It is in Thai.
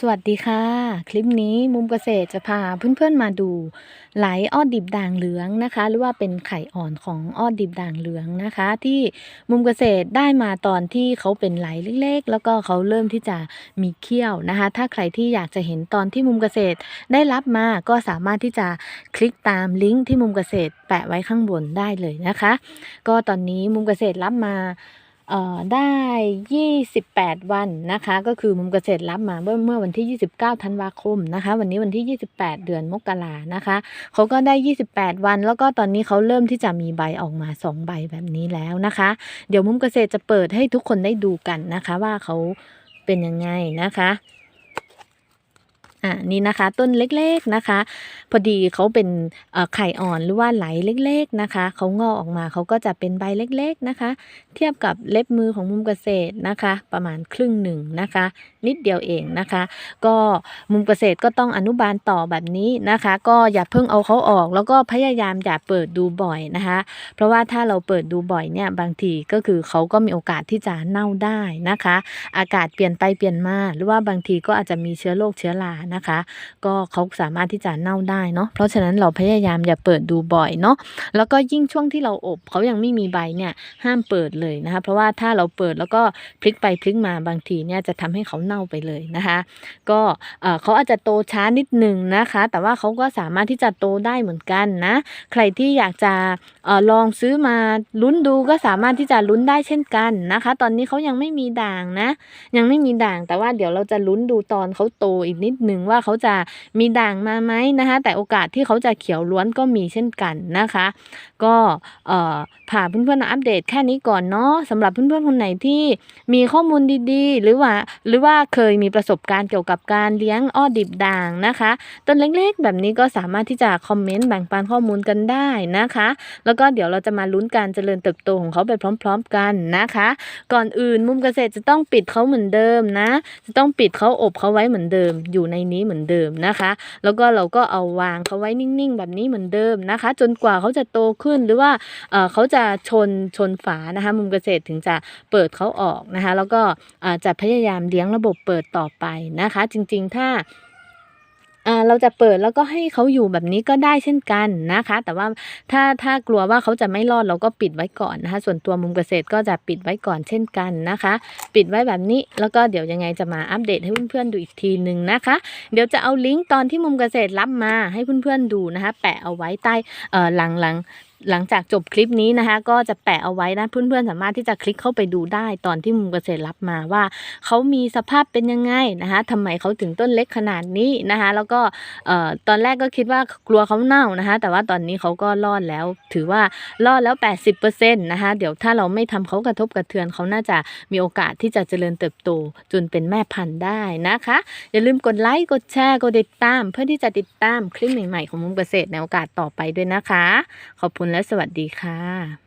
สวัสดีค่ะ คลิปนี้มุมเกษตรจะพาเพื่อนๆมาดูไหลอ้อดิบด่างเหลืองนะคะ หรือว่าเป็นไข่อ่อนของอ้อดิบด่างเหลืองนะคะ ที่มุมเกษตรได้มาตอนที่เขาเป็นไหลเล็กๆ แล้วก็เขาเริ่มที่จะมีเขี้ยวนะคะ ถ้าใครที่อยากจะเห็นตอนที่มุมเกษตรได้รับมาก็สามารถที่จะคลิกตามลิงก์ที่มุมเกษตรแปะไว้ข้างบนได้เลยนะคะ ก็ตอนนี้มุมเกษตรรับมา ได้ 28 วันนะคะ ก็คือมุมเกษตรรับมาเมื่อเมื่อวันที่ 29 ธันวาคมนะคะ วันนี้วันที่ 28 เดือนมกรานะคะเขาก็ได้ 28 วัน แล้วก็ตอนนี้เขาเริ่มที่จะมีใบออกมา 2 ใบแบบนี้แล้วนะคะ เดี๋ยวมุมเกษตรจะเปิดให้ทุกคนได้ดูกันนะคะ ว่าเขาเป็นยังไงนะคะ อะนี่นะคะ ต้นเล็กๆนะคะ พอดีเขาเป็นไข่อ่อนหรือว่าไหลเล็กๆนะคะเขางอกออกมาเขาก็จะเป็นใบเล็กๆนะคะ เทียบกับเล็บมือของมุมเกษตรนะคะ ประมาณครึ่งหนึ่งนะคะ นิดเดียวเองนะคะ ก็มุมเกษตรก็ต้องอนุบาลต่อแบบนี้นะคะ ก็อย่าเพิ่งเอาเขาออก แล้วก็พยายามอย่าเปิดดูบ่อยนะคะ เพราะว่าถ้าเราเปิดดูบ่อยเนี่ยบางทีก็คือเขาก็มีโอกาสที่จะเน่าได้นะคะ อากาศเปลี่ยนไปเปลี่ยนมาหรือว่าบางทีก็อาจจะมีเชื้อโรคเชื้อรานะคะ ก็เขาสามารถที่จะเน่าได้เนาะเพราะฉะนั้นเราพยายามอย่าเปิดดูบ่อยเนาะแล้วก็ยิ่งช่วงที่เราอบเขายังไม่มีใบเนี่ยห้ามเปิดเลยนะคะเพราะว่าถ้าเราเปิดแล้วก็พลิกไปพลิกมาบางทีเนี่ยจะทำให้เขาเน่าไปเลยนะคะ ก็เขาอาจจะโตช้านิดหนึ่งนะคะ แต่ว่าเขาก็สามารถที่จะโตได้เหมือนกันนะ ใครที่อยากจะออลองซื้อมาลุ้นดูก็สามารถที่จะลุ้นได้เช่นกันนะคะ ตอนนี้เขายังไม่มีด่างนะ ยังไม่มีด่างแต่ว่าเดี๋ยวเราจะลุ้นดูตอนเขาโตอีกนิดนึงว่าเขาจะมีด่างมาไหมนะคะ แต่โอกาสที่เขาจะเขียวล้วนก็มีเช่นกันนะคะ ก็เอ่าเพื่อนๆมาอัปเดตแค่นี้ก่อนเนาะสำหรับเพื่อนๆคนไหนที่มีข้อมูลดีๆ หรือว่าหรือว่าเคยมีประสบการณ์เกี่ยวกับการเลี้ยงอ้อดิบด่างนะคะต้นเล็กๆ แบบนี้ก็สามารถที่จะคอมเมนต์แบ่งปันข้อมูลกันได้นะคะ แล้วก็เดี๋ยวเราจะมาลุ้นการเจริญเติบโตของเขาไปพร้อม ๆ กันนะคะ ก่อนอื่นมุมเกษตรจะต้องปิดเขาเหมือนเดิมนะ จะต้องปิดเขาอบเขาไว้เหมือนเดิมอยู่ในนี้เหมือนเดิมนะคะ แล้วก็เราก็เอาวางเขาไว้นิ่งๆ แบบนี้เหมือนเดิมนะคะ จนกว่าเขาจะโตขึ้นหรือว่าเขาจะชนชนฝานะคะ มุมเกษตรถึงจะเปิดเขาออกนะคะ แล้วก็จะพยายามเลี้ยงระบบเปิดต่อไปนะคะ จริงๆถ้า เราจะเปิดแล้วก็ให้เขาอยู่แบบนี้ก็ได้เช่นกันนะคะ แต่ว่าถ้าถ้ากลัวว่าเขาจะไม่รอดเราก็ปิดไว้ก่อนนะคะ ส่วนตัวมุมเกษตรก็จะปิดไว้ก่อนเช่นกันนะคะ ปิดไว้แบบนี้แล้วก็เดี๋ยวยังไงจะมาอัปเดตให้เพื่อนๆดูอีกทีหนึ่งนะคะ เดี๋ยวจะเอาลิงก์ตอนที่มุมเกษตรรับมาให้เพื่อนๆดูนะคะ แปะเอาไว้ใต้เออหลังหลัง หลังจากจบคลิปนี้นะคะ ก็จะแปะเอาไว้นะเพื่อนๆสามารถที่จะคลิกเข้าไปดูได้ตอนที่มุมเกษตรรับมาว่าเขามีสภาพเป็นยังไงนะคะทำไมเขาถึงต้นเล็กขนาดนี้นะคะ แล้วก็ตอนแรกก็คิดว่ากลัวเขาเน่านะคะ แต่ว่าตอนนี้เขาก็รอดแล้ว ถือว่ารอดแล้ว 80%นะคะเดี๋ยวถ้าเราไม่ทำเขากระทบกระเทือนเขาน่าจะมีโอกาสที่จะเจริญเติบโตจนเป็นแม่พันธุ์ได้นะคะ อย่าลืมกดไลค์กดแชร์กดติดตาม เพื่อที่จะติดตามคลิปใหม่ๆของมุมเกษตรในโอกาสต่อไปด้วยนะคะ ขอบคุณและสวัสดีค่ะ